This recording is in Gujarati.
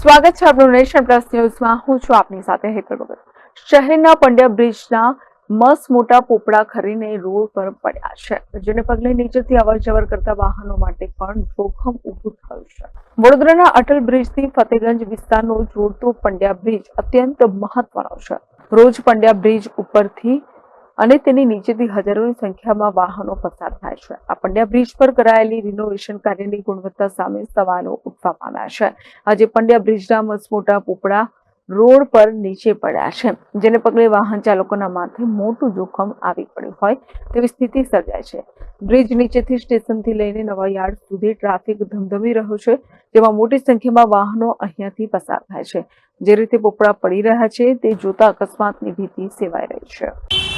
સ્વાગત છે આપણું નેશન પ્લસ ન્યૂઝમાં. હું છું આપની સાથે હેતલ ભગત. શહેરના પંડ્યા બ્રિજના મસ મોટા પોપડા ખરીને રોડ પર પડ્યા છે, જેને પગલે નીચેથી અવર જવર કરતા વાહનો માટે પણ જોખમ ઊભું થયું છે. વડોદરાના અટલ બ્રિજથી ફતેગંજ વિસ્તારનો જોડતો પંડ્યા બ્રિજ અત્યંત મહત્વનો છે. રોજ પંડ્યા બ્રિજ ઉપરથી અને તેની નીચેથી હજારોની સંખ્યામાં વાહનો પસાર થાય છે. આ પંડ્યા બ્રિજ પર કરાયેલી રિનોવેશન કાર્યની ગુણવત્તા સામે સવાલો ઉઠવા પામ્યા છે. આજે પંડ્યા બ્રિજના મસમોટા પોપડા રોડ પર નીચે પડ્યા છે, જેને પગલે વાહન ચાલકોના માથે મોટું જોખમ આવી પડ્યું હોય તેવી સ્થિતિ સર્જાય છે. બ્રિજ નીચેથી સ્ટેશનથી લઈને નવા યાર્ડ સુધી ટ્રાફિક ધમધમી રહ્યો છે, જેમાં મોટી સંખ્યામાં વાહનો અહીંયાથી પસાર થાય છે. જે રીતે પોપડા પડી રહ્યા છે, તે જોતા અકસ્માતની ભીતિ સેવાઈ રહી છે.